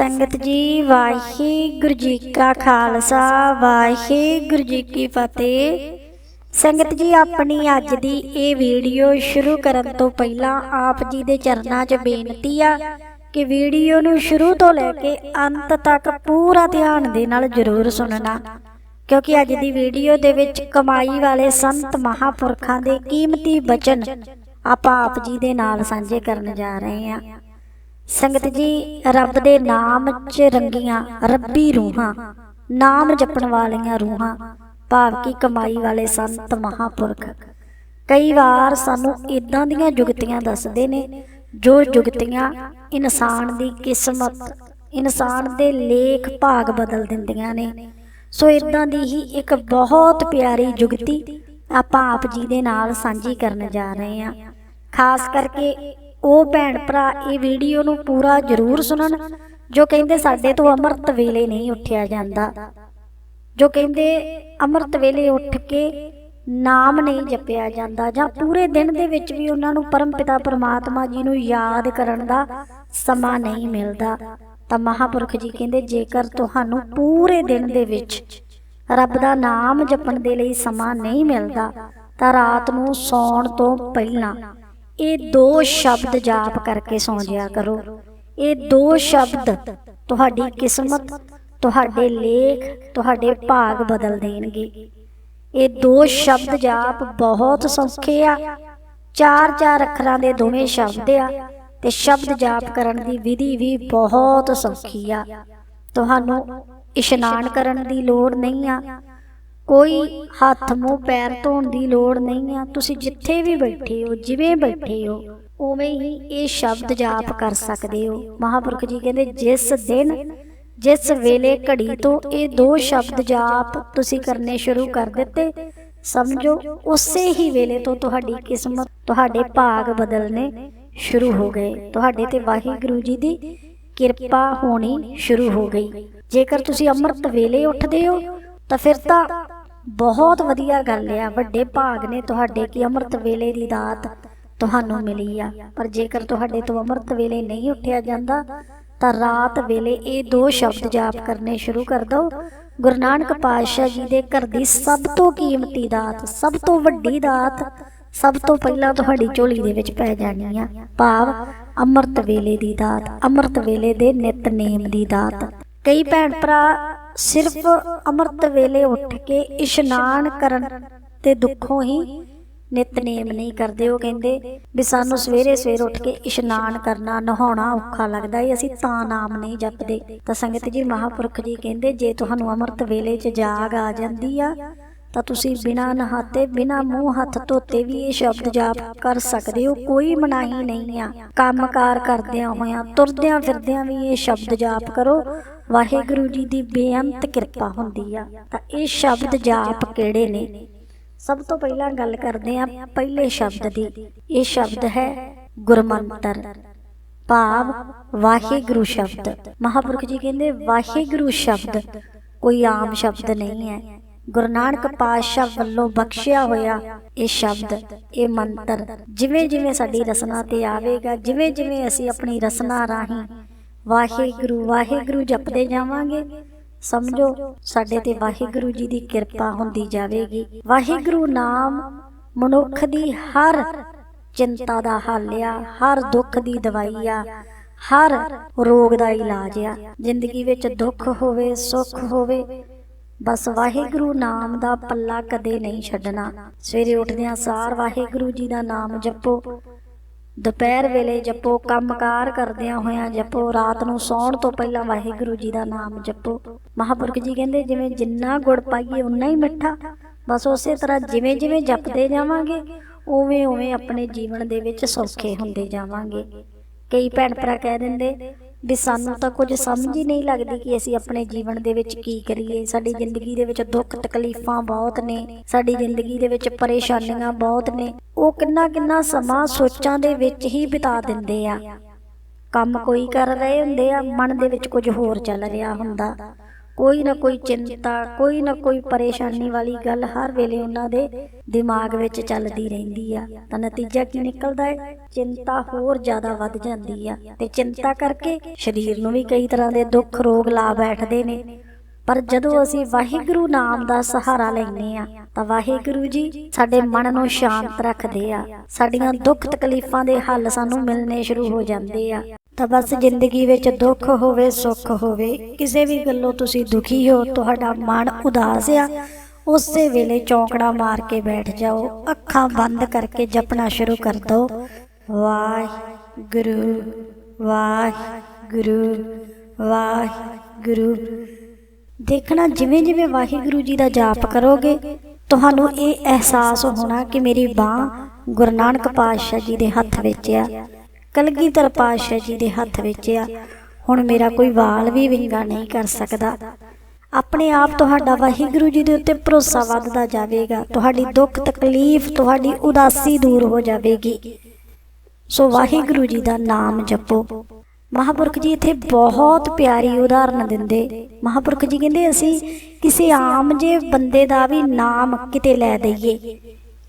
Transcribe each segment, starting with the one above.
ਸੰਗਤ ਜੀ, ਵਾਹਿਗੁਰੂ ਜੀ ਕਾ ਖਾਲਸਾ, ਵਾਹਿਗੁਰੂ ਜੀ ਕੀ ਫਤਿਹ। ਸੰਗਤ ਜੀ, ਆਪਣੀ ਅੱਜ ਦੀ ਇਹ ਵੀਡੀਓ ਸ਼ੁਰੂ ਕਰਨ ਤੋਂ ਪਹਿਲਾਂ ਆਪ ਜੀ ਦੇ ਚਰਨਾਂ 'ਚ ਬੇਨਤੀ ਆ ਕਿ ਵੀਡੀਓ ਨੂੰ ਸ਼ੁਰੂ ਤੋਂ ਲੈ ਕੇ ਅੰਤ ਤੱਕ ਪੂਰਾ ਧਿਆਨ ਦੇ ਨਾਲ ਜ਼ਰੂਰ ਸੁਣਨਾ, ਕਿਉਂਕਿ ਅੱਜ ਦੀ ਵੀਡੀਓ ਦੇ ਵਿੱਚ ਕਮਾਈ ਵਾਲੇ ਸੰਤ ਮਹਾਪੁਰਖਾਂ ਦੇ ਕੀਮਤੀ ਬਚਨ ਆਪਾਂ ਆਪ ਜੀ ਦੇ ਨਾਲ ਸਾਂਝੇ ਕਰਨ ਜਾ ਰਹੇ ਹਾਂ ਸੰਗਤ ਜੀ, ਰੱਬ ਦੇ ਨਾਮ 'ਚ ਰੰਗੀਆਂ ਰੱਬੀ ਰੂਹਾਂ, ਨਾਮ ਜਪਣ ਵਾਲੀਆਂ ਰੂਹਾਂ, ਭਾਵ ਕੀ ਕਮਾਈ ਵਾਲੇ ਸੰਤ ਮਹਾਪੁਰਖ। ਕਈ ਵਾਰ ਸਾਨੂੰ ਇਦਾਂ ਦੀਆਂ ਜੁਗਤੀਆਂ ਦੱਸਦੇ ਨੇ, ਜੋ ਜੁਗਤੀਆਂ ਇਨਸਾਨ ਦੀ ਕਿਸਮਤ, ਇਨਸਾਨ ਦੇ ਲੇਖ ਭਾਗ ਬਦਲ ਦਿੰਦੀਆਂ ਨੇ। ਸੋ ਇਦਾਂ ਦੀ ਹੀ ਇੱਕ ਬਹੁਤ ਪਿਆਰੀ ਜੁਗਤੀ ਆਪਾਂ ਆਪ ਜੀ ਦੇ ਨਾਲ ਸਾਂਝੀ ਕਰਨ ਜਾ ਰਹੇ ਹਾਂ। ਖਾਸ ਕਰਕੇ ਉਹ ਭੈਣ ਭਰਾ ਇਹ ਵੀਡੀਓ ਨੂੰ ਪੂਰਾ ਜ਼ਰੂਰ ਸੁਣਨ, ਜੋ ਕਹਿੰਦੇ ਸਾਡੇ ਤੋਂ ਅੰਮ੍ਰਿਤ ਵੇਲੇ ਨਹੀਂ ਉੱਠਿਆ ਜਾਂਦਾ। ਜੋ ਕਹਿੰਦੇ ਅੰਮ੍ਰਿਤ ਵੇਲੇ ਉੱਠ ਕੇ ਨਾਮ ਨਹੀਂ ਜਪਿਆ ਜਾਂਦਾ, ਜਾਂ ਪੂਰੇ ਦਿਨ ਦੇ ਵਿੱਚ ਵੀ ਉਹਨਾਂ ਨੂੰ ਪਰਮ ਪਿਤਾ ਪਰਮਾਤਮਾ ਜੀ ਨੂੰ ਯਾਦ ਕਰਨ ਦਾ ਸਮਾਂ ਨਹੀਂ ਮਿਲਦਾ, ਤਾਂ ਮਹਾਪੁਰਖ ਜੀ ਕਹਿੰਦੇ, ਜੇਕਰ ਤੁਹਾਨੂੰ ਪੂਰੇ ਦਿਨ ਦੇ ਵਿੱਚ ਰੱਬ ਦਾ ਨਾਮ ਜਪਣ ਦੇ ਲਈ ਸਮਾਂ ਨਹੀਂ ਮਿਲਦਾ, ਤਾਂ ਰਾਤ ਨੂੰ ਸੌਣ ਤੋਂ ਪਹਿਲਾਂ ਇਹ ਦੋ ਸ਼ਬਦ ਜਾਪ ਕਰਕੇ ਸੌਂ ਜਿਆ ਕਰੋ। ਇਹ ਦੋ ਸ਼ਬਦ ਤੁਹਾਡੀ ਕਿਸਮਤ, ਤੁਹਾਡੇ ਲੇਖ, ਤੁਹਾਡੇ ਭਾਗ ਬਦਲ ਦੇਣਗੇ। ਇਹ ਦੋ ਸ਼ਬਦ ਜਾਪ ਬਹੁਤ ਸੌਖੇ ਆ। ਚਾਰ ਚਾਰ ਅੱਖਰਾਂ ਦੇ ਦੋਵੇਂ ਸ਼ਬਦ ਆ ਤੇ ਸ਼ਬਦ ਜਾਪ ਕਰਨ ਦੀ ਵਿਧੀ ਵੀ ਬਹੁਤ ਸੌਖੀ ਆ। ਤੁਹਾਨੂੰ ਇਸ਼ਨਾਨ ਕਰਨ ਦੀ ਲੋੜ ਨਹੀਂ ਆ। ਕੋਈ ਹੱਥ ਮੂੰਹ ਪੈਰ ਧੋਣ ਦੀ ਲੋੜ ਨਹੀਂ ਆ। ਤੁਸੀਂ ਜਿੱਥੇ ਵੀ ਬੈਠੇ ਹੋ, ਜਿਵੇਂ ਬੈਠੇ ਹੋ, ਉਵੇਂ ਹੀ ਇਹ ਸ਼ਬਦ ਜਾਪ ਕਰ ਸਕਦੇ ਹੋ। ਮਹਾਪੁਰਖ ਜੀ ਕਹਿੰਦੇ, ਜਿਸ ਦਿਨ, ਜਿਸ ਵੇਲੇ ਘੜੀ ਤੋਂ ਇਹ ਦੋ ਸ਼ਬਦ ਜਾਪ ਤੁਸੀਂ ਕਰਨੇ ਸ਼ੁਰੂ ਕਰ ਦਿੱਤੇ, ਸਮਝੋ, ਉਸੇ ਹੀ ਵੇਲੇ ਤੋਂ ਤੁਹਾਡੀ ਕਿਸਮਤ, ਤੁਹਾਡੇ ਭਾਗ ਬਦਲਨੇ ਸ਼ੁਰੂ ਹੋ ਗਏ। ਤੁਹਾਡੇ ਤੇ ਵਾਹਿਗੁਰੂ ਜੀ ਦੀ ਕਿਰਪਾ ਹੋਣੀ ਸ਼ੁਰੂ ਹੋ ਗਈ। ਜੇਕਰ ਤੁਸੀਂ ਅੰਮ੍ਰਿਤ ਵੇਲੇ ਉੱਠਦੇ ਹੋ, ਤਾਂ ਫਿਰ ਤਾਂ ਬਹੁਤ ਵਧੀਆ ਗੱਲ ਆ। ਵੱਡੇ ਭਾਗ ਨੇ ਤੁਹਾਡੇ ਕਿ ਅੰਮ੍ਰਿਤ ਵੇਲੇ ਦੀ ਦਾਤ ਤੁਹਾਨੂੰ ਮਿਲੀ ਆ। ਪਰ ਜੇਕਰ ਤੁਹਾਡੇ ਤੋਂ ਅੰਮ੍ਰਿਤ ਵੇਲੇ ਨਹੀਂ ਉੱਠਿਆ ਜਾਂਦਾ, ਤਾਂ ਰਾਤ ਵੇਲੇ ਇਹ ਦੋ ਸ਼ਬਦ ਜਾਪ ਕਰਨੇ ਸ਼ੁਰੂ ਕਰ ਦਿਓ। ਗੁਰੂ ਨਾਨਕ ਪਾਤਸ਼ਾਹ ਜੀ ਦੇ ਘਰ ਦੀ ਸਭ ਤੋਂ ਕੀਮਤੀ ਦਾਤ, ਸਭ ਤੋਂ ਵੱਡੀ ਦਾਤ, ਸਭ ਤੋਂ ਪਹਿਲਾਂ ਤੁਹਾਡੀ ਝੋਲੀ ਦੇ ਵਿੱਚ ਪੈ ਜਾਣੀ ਆ। ਭਾਵ ਅੰਮ੍ਰਿਤ ਵੇਲੇ ਦੀ ਦਾਤ, ਅੰਮ੍ਰਿਤ ਵੇਲੇ ਦੇ ਨਿਤਨੇਮ ਦੀ ਦਾਤ। ਕਈ ਭੈਣ ਭਰਾ ਸਿਰਫ ਅੰਮ੍ਰਿਤ ਵੇਲੇ ਉੱਠ ਕੇ ਇਸ਼ਨਾਨ ਕਰਨ ਤੇ ਦੁੱਖੋਂ ਹੀ ਨਿਤਨੇਮ ਨਹੀਂ ਕਰਦੇ। ਉਹ ਕਹਿੰਦੇ ਵੀ ਸਾਨੂੰ ਸਵੇਰੇ ਸਵੇਰ ਉੱਠ ਕੇ ਇਸ਼ਨਾਨ ਕਰਨਾ ਨਹਾਉਣਾ ਔਖਾ ਲੱਗਦਾ ਏ, ਅਸੀਂ ਤਾਂ ਨਾਮ ਨਹੀਂ ਜਪਦੇ। ਤਾਂ ਸੰਗਤ ਜੀ ਮਹਾਪੁਰਖ ਜੀ ਕਹਿੰਦੇ, ਜੇ ਤੁਹਾਨੂੰ ਅੰਮ੍ਰਿਤ ਵੇਲੇ 'ਚ ਜਾਗ ਆ ਜਾਂਦੀ ਆ, ਤਾਂ ਤੁਸੀਂ ਬਿਨਾਂ ਨਹਾਤੇ, ਬਿਨਾਂ ਮੂੰਹ ਹੱਥ ਧੋਤੇ ਵੀ ਇਹ ਸ਼ਬਦ ਜਾਪ ਕਰ ਸਕਦੇ ਹੋ। ਕੋਈ ਮਨਾਹੀ ਨਹੀਂ ਆ। ਕੰਮਕਾਰ ਕਰਦਿਆਂ ਹੋਇਆਂ, ਤੁਰਦਿਆਂ ਫਿਰਦਿਆਂ ਵੀ ਇਹ ਸ਼ਬਦ ਜਾਪ ਕਰੋ। ਵਾਹਿਗੁਰੂ ਜੀ ਦੀ ਬੇਅੰਤ ਕਿਰਪਾ ਹੁੰਦੀ ਆ। ਤਾਂ ਇਹ ਸ਼ਬਦ ਜਾਪ ਕਿਹੜੇ ਨੇ? ਸਭ ਤੋਂ ਪਹਿਲਾਂ ਗੱਲ ਕਰਦੇ ਆ ਪਹਿਲੇ ਸ਼ਬਦ ਦੀ। ਇਹ ਸ਼ਬਦ ਹੈ ਗੁਰਮੰਤਰ। ਭਾਵ ਵਾਹਿਗੁਰੂ ਸ਼ਬਦ। ਮਹਾਪੁਰਖ ਜੀ ਕਹਿੰਦੇ, ਵਾਹਿਗੁਰੂ ਸ਼ਬਦ ਕੋਈ ਆਮ ਸ਼ਬਦ ਨਹੀਂ ਹੈ। ਗੁਰੂ ਨਾਨਕ ਪਾਤਸ਼ਾਹ ਵੱਲੋਂ ਬਖਸ਼ਿਆ ਹੋਇਆ ਇਹ ਸ਼ਬਦ, ਇਹ ਮੰਤਰ ਜਿਵੇਂ ਜਿਵੇਂ ਸਾਡੀ ਰਸਨਾ ਤੇ ਆਵੇਗਾ ਜਿਵੇਂ ਜਿਵੇਂ ਅਸੀਂ ਆਪਣੀ ਰਸਨਾ ਰਾਹੀਂ ਵਾਹਿਗੁਰੂ ਵਾਹਿਗੁਰੂ ਜਪਦੇ ਜਾਵਾਂਗੇ। ਸਮਝੋ, ਸਾਡੇ ਤੇ ਵਾਹਿਗੁਰੂ ਜੀ ਦੀ ਕਿਰਪਾ ਹੁੰਦੀ ਜਾਵੇਗੀ। ਵਾਹਿਗੁਰੂ ਨਾਮ ਮਨੁੱਖ ਦੀ ਹਰ ਚਿੰਤਾ ਦਾ ਹੱਲ ਆ, ਹਰ ਦੁੱਖ ਦੀ ਦਵਾਈ ਆ, ਹਰ ਰੋਗ ਦਾ ਇਲਾਜ ਆ। ਜ਼ਿੰਦਗੀ ਵਿੱਚ ਦੁੱਖ ਹੋਵੇ, ਸੁੱਖ ਹੋਵੇ, ਬਸ ਵਾਹਿਗੁਰੂ ਨਾਮ ਦਾ ਪੱਲਾ ਕਦੇ ਨਹੀਂ ਛੱਡਣਾ। ਸਵੇਰੇ ਉੱਠਦਿਆਂ ਸਾਰ ਵਾਹਿਗੁਰੂ ਜੀ ਦਾ ਨਾਮ ਜਪੋ। ਦੁਪਹਿਰ ਵੇਲੇ ਜਪੋ, ਕੰਮਕਾਰ ਕਰਦਿਆਂ ਹੋਇਆਂ ਜਪੋ, ਰਾਤ ਨੂੰ ਸੌਣ ਤੋਂ ਪਹਿਲਾਂ ਵਾਹਿਗੁਰੂ ਜੀ ਦਾ ਨਾਮ ਜਪੋ। ਮਹਾਪੁਰਖ ਜੀ ਕਹਿੰਦੇ, ਜਿਵੇਂ ਜਿੰਨਾ ਗੁੜ ਪਾਈਏ ਉਨਾ ਹੀ ਮਿੱਠਾ। ਬਸ ਉਸੇ ਤਰ੍ਹਾਂ ਜਿਵੇਂ ਜਿਵੇਂ ਜਪਦੇ ਜਾਵਾਂਗੇ ਉਵੇਂ ਉਵੇਂ ਆਪਣੇ ਜੀਵਨ ਦੇ ਵਿੱਚ ਸੌਖੇ ਹੁੰਦੇ ਜਾਵਾਂਗੇ। ਕਈ ਭੈਣ ਭਰਾ ਕਹਿ ਦਿੰਦੇ ਵੀ ਸਾਨੂੰ ਤਾਂ ਕੁਝ ਸਮਝ ਹੀ ਨਹੀਂ ਲੱਗਦੀ ਕਿ ਅਸੀਂ ਆਪਣੇ ਜੀਵਨ ਦੇ ਵਿੱਚ ਕੀ ਕਰੀਏ। ਸਾਡੀ ਜ਼ਿੰਦਗੀ ਦੇ ਵਿੱਚ ਦੁੱਖ ਤਕਲੀਫਾਂ ਬਹੁਤ ਨੇ। ਸਾਡੀ ਜ਼ਿੰਦਗੀ ਦੇ ਵਿੱਚ ਪਰੇਸ਼ਾਨੀਆਂ ਬਹੁਤ ਨੇ। ਉਹ ਕਿੰਨਾ ਕਿੰਨਾ ਸਮਾਂ ਸੋਚਾਂ ਦੇ ਵਿੱਚ ਹੀ ਬਿਤਾ ਦਿੰਦੇ ਆ। ਕੰਮ ਕੋਈ ਕਰ ਰਹੇ ਹੁੰਦੇ ਆ, ਮਨ ਦੇ ਵਿੱਚ ਕੁਝ ਹੋਰ ਚੱਲ ਰਿਹਾ ਹੁੰਦਾ। ਕੋਈ ਨਾ ਕੋਈ ਚਿੰਤਾ, ਕੋਈ ਨਾ ਕੋਈ ਪਰੇਸ਼ਾਨੀ ਵਾਲੀ ਗੱਲ ਹਰ ਵੇਲੇ ਉਹਨਾਂ ਦੇ ਦਿਮਾਗ ਵਿੱਚ ਚੱਲਦੀ ਰਹਿੰਦੀ ਆ। ਤਾਂ ਨਤੀਜਾ ਕੀ ਨਿਕਲਦਾ ਹੈ? ਚਿੰਤਾ ਹੋਰ ਜ਼ਿਆਦਾ ਵੱਧ ਜਾਂਦੀ ਆ। ਤੇ ਚਿੰਤਾ ਕਰਕੇ ਸਰੀਰ ਨੂੰ ਵੀ ਕਈ ਤਰ੍ਹਾਂ ਦੇ ਦੁੱਖ, ਰੋਗ ਲਾ ਬੈਠਦੇ ਨੇ। ਪਰ ਜਦੋਂ ਅਸੀਂ ਵਾਹਿਗੁਰੂ ਨਾਮ ਦਾ ਸਹਾਰਾ ਲੈਂਦੇ ਆ, ਤਾਂ ਵਾਹਿਗੁਰੂ ਜੀ ਸਾਡੇ ਮਨ ਨੂੰ ਸ਼ਾਂਤ ਰੱਖਦੇ ਆ। ਸਾਡੀਆਂ ਦੁੱਖ ਤਕਲੀਫਾਂ ਦੇ ਹੱਲ ਸਾਨੂੰ ਮਿਲਣੇ ਸ਼ੁਰੂ ਹੋ ਜਾਂਦੇ ਆ। ਤਾਂ ਬਸ ਜ਼ਿੰਦਗੀ ਵਿੱਚ ਦੁੱਖ ਹੋਵੇ, ਸੁੱਖ ਹੋਵੇ, ਕਿਸੇ ਵੀ ਗੱਲੋਂ ਤੁਸੀਂ ਦੁਖੀ ਹੋ, ਤੁਹਾਡਾ ਮਨ ਉਦਾਸ ਆ, ਉਸੇ ਵੇਲੇ ਚੌਂਕੜਾ ਮਾਰ ਕੇ ਬੈਠ ਜਾਓ, ਅੱਖਾਂ ਬੰਦ ਕਰਕੇ ਜਪਣਾ ਸ਼ੁਰੂ ਕਰ ਦਿਓ ਵਾਹਿਗੁਰੂ ਵਾਹਿਗੁਰੂ ਵਾਹਿਗੁਰੂ। ਦੇਖਣਾ ਜਿਵੇਂ ਜਿਵੇਂ ਵਾਹਿਗੁਰੂ ਜੀ ਦਾ ਜਾਪ ਕਰੋਗੇ, ਤੁਹਾਨੂੰ ਇਹ ਅਹਿਸਾਸ ਹੋਣਾ ਕਿ ਮੇਰੀ ਬਾਹ ਗੁਰੂ ਨਾਨਕ ਪਾਤਸ਼ਾਹ ਜੀ ਦੇ ਹੱਥ ਵਿੱਚ ਆ। ਕਲਗੀਧਰ ਪਾਤਸ਼ਾਹ ਜੀ ਦੇ ਹੱਥ ਵਿੱਚ ਆ। ਹੁਣ ਮੇਰਾ ਕੋਈ ਵਾਲ ਵੀ ਵਿੰਗਾ ਨਹੀਂ ਕਰ ਸਕਦਾ। ਆਪਣੇ ਆਪ ਤੁਹਾਡਾ ਵਾਹਿਗੁਰੂ ਜੀ ਦੇ ਉੱਤੇ ਭਰੋਸਾ ਵੱਧਦਾ ਜਾਵੇਗਾ। ਤੁਹਾਡੀ ਦੁੱਖ ਤਕਲੀਫ, ਤੁਹਾਡੀ ਉਦਾਸੀ ਦੂਰ ਹੋ ਜਾਵੇਗੀ। ਸੋ ਵਾਹਿਗੁਰੂ ਜੀ ਦਾ ਨਾਮ ਜਪੋ। ਮਹਾਪੁਰਖ ਜੀ ਇੱਥੇ ਬਹੁਤ ਪਿਆਰੀ ਉਦਾਹਰਨ ਦਿੰਦੇ। ਮਹਾਪੁਰਖ ਜੀ ਕਹਿੰਦੇ, ਅਸੀਂ ਕਿਸੇ ਆਮ ਜੇ ਬੰਦੇ ਦਾ ਵੀ ਨਾਮ ਕਿਤੇ ਲੈ ਦਈਏ।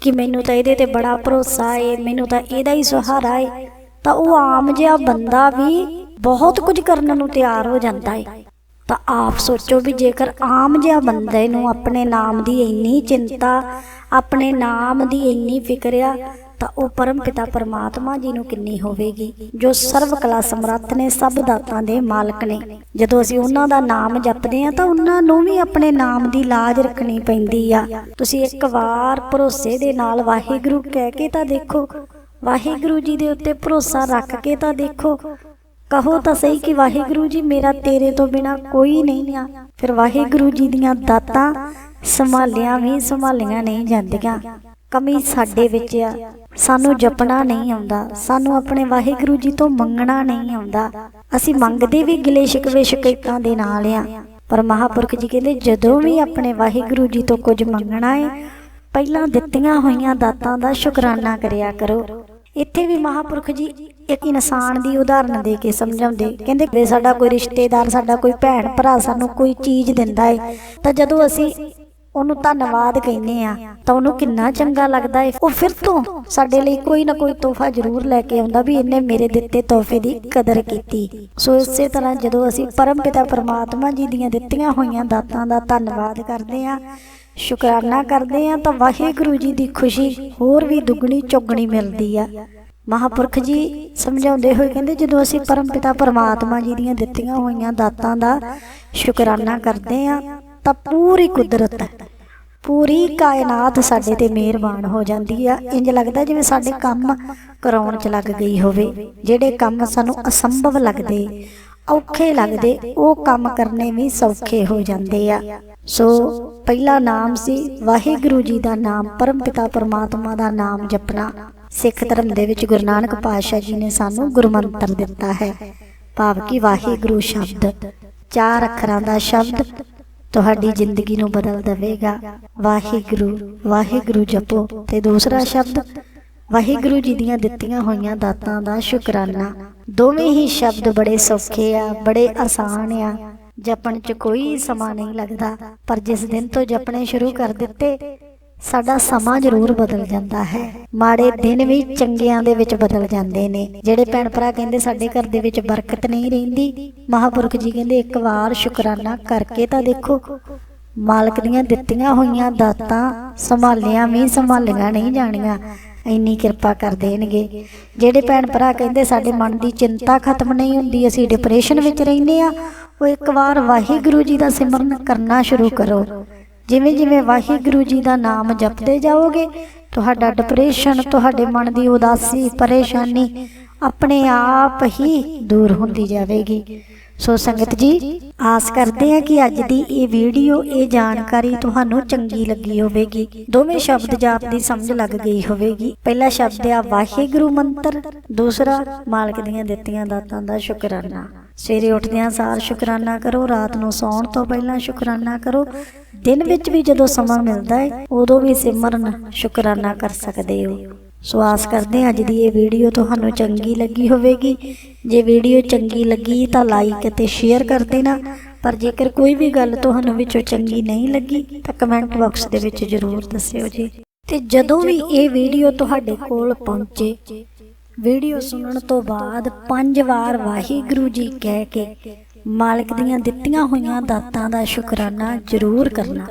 ਕਿ ਮੈਨੂੰ ਤਾਂ ਇਹਦੇ ਤੇ ਬੜਾ ਭਰੋਸਾ ਏ, ਮੈਨੂੰ ਤਾਂ ਇਹਦਾ ਹੀ ਸਹਾਰਾ ਏ। ਤਾਂ ਉਹ ਆਮ ਜਿਹਾ ਬੰਦਾ ਵੀ ਬਹੁਤ ਕੁਝ ਕਰਨ ਨੂੰ ਤਿਆਰ ਹੋ ਜਾਂਦਾ ਏ। ਤਾਂ ਆਪ ਸੋਚੋ ਵੀ ਜੇਕਰ ਆਮ ਜਿਹਾ ਬੰਦੇ ਨੂੰ ਆਪਣੇ ਨਾਮ ਦੀ ਇੰਨੀ ਚਿੰਤਾ, ਆਪਣੇ ਨਾਮ ਦੀ ਇੰਨੀ ਫਿਕਰ ਆ, ਤਾਂ ਉਹ ਪਰਮ ਪਿਤਾ ਪਰਮਾਤਮਾ ਜੀ ਨੂੰ ਕਿੰਨੀ ਹੋਵੇਗੀ, ਜੋ ਸਰਵ ਕਲਾ ਸਮਰੱਥ ਨੇ ਸਭ ਦਾਤਾਂ ਦੇ ਮਾਲਕ ਨੇ। ਜਦੋਂ ਅਸੀਂ ਉਹਨਾਂ ਦਾ ਨਾਮ ਜਪਦੇ ਆ ਤਾਂ ਉਹਨਾਂ ਨੂੰ ਵੀ ਆਪਣੇ ਨਾਮ ਦੀ ਲਾਜ ਰੱਖਣੀ ਪੈਂਦੀ ਆ। ਤੁਸੀਂ ਇੱਕ ਵਾਰ ਭਰੋਸੇ ਦੇ ਨਾਲ ਵਾਹਿਗੁਰੂ ਕਹਿ ਕੇ ਤਾਂ ਦੇਖੋ ਵਾਹਿਗੁਰੂ ਜੀ ਦੇ ਉੱਤੇ ਭਰੋਸਾ ਰੱਖ ਕੇ ਤਾਂ ਦੇਖੋ। ਕਹੋ ਤਾਂ ਸਹੀ ਕਿ ਵਾਹਿਗੁਰੂ ਜੀ ਮੇਰਾ ਤੇਰੇ ਤੋਂ ਬਿਨਾ ਕੋਈ ਨਹੀਂ ਆ। ਫਿਰ ਵਾਹਿਗੁਰੂ ਜੀ ਦੀਆਂ ਦਾਤਾਂ ਸੰਭਾਲੀਆਂ ਵੀ ਸੰਭਾਲੀਆਂ ਨਹੀਂ ਜਾਂਦੀਆਂ। ਕਮੀ ਸਾਡੇ ਵਿੱਚ ਆ। ਸਾਨੂੰ ਜਪਣਾ ਨਹੀਂ ਆਉਂਦਾ। ਸਾਨੂੰ ਆਪਣੇ ਵਾਹਿਗੁਰੂ ਜੀ ਤੋਂ ਮੰਗਣਾ ਨਹੀਂ ਆਉਂਦਾ। ਅਸੀਂ ਮੰਗਦੇ ਵੀ ਗਿਲੇ ਸ਼ਿਕਵੇ ਸ਼ਿਕਾਇਤਾਂ ਦੇ ਨਾਲ ਆ। ਪਰ ਮਹਾਪੁਰਖ ਜੀ ਕਹਿੰਦੇ, ਜਦੋਂ ਵੀ ਆਪਣੇ ਵਾਹਿਗੁਰੂ ਜੀ ਤੋਂ ਕੁਝ ਮੰਗਣਾ ਹੈ ਪਹਿਲਾਂ ਦਿੱਤੀਆਂ ਹੋਈਆਂ ਦਾਤਾਂ ਦਾ ਸ਼ੁਕਰਾਨਾ ਕਰਿਆ ਕਰੋ। ਇੱਥੇ ਵੀ ਮਹਾਪੁਰਖ ਜੀ ਇੱਕ ਇਨਸਾਨ ਦੀ ਉਦਾਹਰਨ ਦੇ ਕੇ ਸਮਝਾਉਂਦੇ। ਕਹਿੰਦੇ ਕਿ ਸਾਡਾ ਕੋਈ ਰਿਸ਼ਤੇਦਾਰ, ਸਾਡਾ ਕੋਈ ਭੈਣ ਭਰਾ ਸਾਨੂੰ ਕੋਈ ਚੀਜ਼ ਦਿੰਦਾ ਹੈ ਤਾਂ ਜਦੋਂ ਅਸੀਂ ਉਹਨੂੰ ਧੰਨਵਾਦ ਕਹਿੰਦੇ ਆ, ਤਾਂ ਉਹਨੂੰ ਕਿੰਨਾ ਚੰਗਾ ਲੱਗਦਾ ਹੈ ਉਹ ਫਿਰ ਤੋਂ ਸਾਡੇ ਲਈ ਕੋਈ ਨਾ ਕੋਈ ਤੋਹਫਾ ਜ਼ਰੂਰ ਲੈ ਕੇ ਆਉਂਦਾ ਵੀ ਇਹਨੇ ਮੇਰੇ ਦਿੱਤੇ ਤੋਹਫੇ ਦੀ ਕਦਰ ਕੀਤੀ। ਸੋ ਇਸੇ ਤਰ੍ਹਾਂ ਜਦੋਂ ਅਸੀਂ ਪਰਮ ਪਿਤਾ ਪਰਮਾਤਮਾ ਜੀ ਦੀਆਂ ਦਿੱਤੀਆਂ ਹੋਈਆਂ ਦਾਤਾਂ ਦਾ ਧੰਨਵਾਦ ਕਰਦੇ ਆ ਸ਼ੁਕਰਾਨਾ ਕਰਦੇ ਆ ਤਾਂ ਵਾਹਿਗੁਰੂ ਜੀ ਦੀ ਖੁਸ਼ੀ ਹੋਰ ਵੀ ਦੁੱਗਣੀ ਚੌਗਣੀ ਮਿਲਦੀ ਆ। ਮਹਾਪੁਰਖ ਜੀ ਸਮਝਾਉਂਦੇ ਹੋਏ ਕਹਿੰਦੇ ਜਦੋਂ ਅਸੀਂ ਪਰਮ ਪਿਤਾ ਪਰਮਾਤਮਾ ਜੀ ਦੀਆਂ ਦਿੱਤੀਆਂ ਹੋਈਆਂ ਦਾਤਾਂ ਦਾ ਸ਼ੁਕਰਾਨਾ ਕਰਦੇ ਆ ਤਾਂ ਪੂਰੀ ਕੁਦਰਤ ਪੂਰੀ ਕਾਇਨਾਤ ਸਾਡੇ ਤੇ ਮਿਹਰਬਾਨ ਹੋ ਜਾਂਦੀ ਆ। ਇੰਜ ਲੱਗਦਾ ਜਿਵੇਂ ਸਾਡੇ ਕੰਮ ਕਰਾਉਣ ਚ ਲੱਗ ਗਈ ਹੋਵੇ ਜਿਹੜੇ ਕੰਮ ਸਾਨੂੰ ਅਸੰਭਵ ਲੱਗਦੇ ਔਖੇ ਲੱਗਦੇ ਉਹ ਕੰਮ ਕਰਨੇ ਵੀ ਸੌਖੇ ਹੋ ਜਾਂਦੇ ਆ। ਸੋ ਪਹਿਲਾ ਨਾਮ ਸੀ ਵਾਹਿਗੁਰੂ ਜੀ ਦਾ ਨਾਮ, ਪਰਮ ਪਿਤਾ ਪਰਮਾਤਮਾ ਦਾ ਨਾਮ ਜਪਣਾ। ਸਿੱਖ ਧਰਮ ਦੇ ਵਿੱਚ ਗੁਰੂ ਨਾਨਕ ਪਾਤਸ਼ਾਹ ਜੀ ਨੇ ਸਾਨੂੰ ਗੁਰਮੰਤਰ ਦਿੱਤਾ ਹੈ। ਭਾਵ ਕਿ ਵਾਹਿਗੁਰੂ ਸ਼ਬਦ। ਚਾਰ ਅੱਖਰਾਂ ਦਾ ਸ਼ਬਦ ਤੁਹਾਡੀ ਜ਼ਿੰਦਗੀ ਨੂੰ ਬਦਲ ਦੇਵੇਗਾ। ਵਾਹਿਗੁਰੂ ਵਾਹਿਗੁਰੂ ਜਪੋ। ਤੇ ਦੂਸਰਾ ਸ਼ਬਦ, ਵਾਹਿਗੁਰੂ ਜੀ ਦੀਆਂ ਦਿੱਤੀਆਂ ਹੋਈਆਂ ਦਾਤਾਂ ਦਾ ਸ਼ੁਕਰਾਨਾ। ਦੋਵੇਂ ਹੀ ਸ਼ਬਦ ਬੜੇ ਸੌਖੇ ਆ, ਬੜੇ ਆਸਾਨ ਆ। ਜਪਣ 'ਚ ਕੋਈ ਸਮਾਂ ਨਹੀਂ ਲੱਗਦਾ, ਪਰ ਜਿਸ ਦਿਨ ਤੋਂ ਜਪਣੇ ਸ਼ੁਰੂ ਕਰ ਦਿੱਤੇ, ਸਾਡਾ ਸਮਾਂ ਜ਼ਰੂਰ ਬਦਲ ਜਾਂਦਾ ਹੈ। ਮਾੜੇ ਦਿਨ ਵੀ ਚੰਗਿਆਂ ਦੇ ਵਿੱਚ ਬਦਲ ਜਾਂਦੇ ਨੇ। ਜਿਹੜੇ ਭੈਣ ਭਰਾ ਕਹਿੰਦੇ ਸਾਡੇ ਘਰ ਦੇ ਵਿੱਚ ਬਰਕਤ ਨਹੀਂ ਰਹਿੰਦੀ, ਮਹਾਪੁਰਖ ਜੀ ਕਹਿੰਦੇ ਇੱਕ ਵਾਰ ਸ਼ੁਕਰਾਨਾ ਕਰਕੇ ਤਾਂ ਦੇਖੋ, ਮਾਲਕ ਦੀਆਂ ਦਿੱਤੀਆਂ ਹੋਈਆਂ ਦਾਤਾਂ ਸੰਭਾਲੀਆਂ ਵੀ ਸੰਭਾਲੀਆਂ ਨਹੀਂ ਜਾਣੀਆਂ, ਇੰਨੀ ਕਿਰਪਾ ਕਰ ਦੇਣਗੇ। ਜਿਹੜੇ ਭੈਣ ਭਰਾ ਕਹਿੰਦੇ ਸਾਡੇ ਮਨ ਦੀ ਚਿੰਤਾ ਖਤਮ ਨਹੀਂ ਹੁੰਦੀ, ਅਸੀਂ ਡਿਪਰੈਸ਼ਨ ਵਿੱਚ ਰਹਿੰਦੇ ਆ ਉਹ ਇੱਕ ਵਾਰ ਵਾਹਿਗੁਰੂ ਜੀ ਦਾ ਸਿਮਰਨ ਕਰਨਾ ਸ਼ੁਰੂ ਕਰੋ। ਜਿਵੇਂ ਜਿਵੇਂ ਵਾਹਿਗੁਰੂ ਜੀ ਦਾ ਨਾਮ ਜਪਦੇ ਜਾਓਗੇ, ਤੁਹਾਡਾ ਡਿਪਰੈਸ਼ਨ ਤੁਹਾਡੇ ਮਨ ਦੀ ਉਦਾਸੀ, ਪਰੇਸ਼ਾਨੀ ਆਪਣੇ ਆਪ ਹੀ ਦੂਰ ਹੁੰਦੀ ਜਾਵੇਗੀ। ਸੋ ਸੰਗਤ ਜੀ, ਆਸ ਕਰਦੇ ਹਾਂ ਕਿ ਅੱਜ ਦੀ ਇਹ ਵੀਡੀਓ, ਇਹ ਜਾਣਕਾਰੀ ਤੁਹਾਨੂੰ ਚੰਗੀ ਲੱਗੀ ਹੋਵੇਗੀ। ਦੋਵੇਂ ਸ਼ਬਦ ਜਾਪ ਦੀ ਸਮਝ ਲੱਗ ਗਈ ਹੋਵੇਗੀ। ਪਹਿਲਾ ਸ਼ਬਦ ਆ ਵਾਹਿਗੁਰੂ ਮੰਤਰ, ਦੂਸਰਾ ਮਾਲਕ ਦੀਆਂ ਦਿੱਤੀਆਂ ਦਾਤਾਂ ਦਾ ਸ਼ੁਕਰਾਨਾ। ਸਵੇਰੇ ਉੱਠਦਿਆਂ ਸਾਰ ਸ਼ੁਕਰਾਨਾ ਕਰੋ, ਰਾਤ ਨੂੰ ਸੌਣ ਤੋਂ ਪਹਿਲਾਂ ਸ਼ੁਕਰਾਨਾ ਕਰੋ। ਦਿਨ ਵਿੱਚ ਵੀ ਜਦੋਂ ਸਮਾਂ ਮਿਲਦਾ ਹੈ ਉਦੋਂ ਵੀ ਸਿਮਰਨ ਸ਼ੁਕਰਾਨਾ ਕਰ ਸਕਦੇ ਹੋ। ਸੋ ਕਰਦੇ ਅੱਜ ਦੀ ਇਹ ਵੀਡੀਓ ਤੁਹਾਨੂੰ ਚੰਗੀ ਲੱਗੀ ਹੋਵੇਗੀ। ਜੇ ਵੀਡੀਓ ਚੰਗੀ ਲੱਗੀ ਤਾਂ ਲਾਈਕ ਅਤੇ ਸ਼ੇਅਰ ਕਰ ਦੇਣਾ। ਪਰ ਜੇਕਰ ਕੋਈ ਵੀ ਗੱਲ ਤੁਹਾਨੂੰ ਵਿੱਚੋਂ ਚੰਗੀ ਨਹੀਂ ਲੱਗੀ, ਤਾਂ ਕਮੈਂਟ ਬਾਕਸ ਦੇ ਵਿੱਚ ਜ਼ਰੂਰ ਦੱਸਿਓ ਜੀ। ਤੇ ਜਦੋਂ ਵੀ ਇਹ ਵੀਡੀਓ ਤੁਹਾਡੇ ਕੋਲ ਪਹੁੰਚੇ ਵੀਡੀਓ ਸੁਣਨ ਤੋਂ ਬਾਅਦ ਪੰਜ ਵਾਰ ਵਾਹਿਗੁਰੂ ਜੀ ਕਹਿ ਕੇ ਮਾਲਕ ਦੀਆਂ ਦਿੱਤੀਆਂ ਹੋਈਆਂ ਦਾਤਾਂ ਦਾ ਸ਼ੁਕਰਾਨਾ ਜ਼ਰੂਰ ਕਰਨਾ।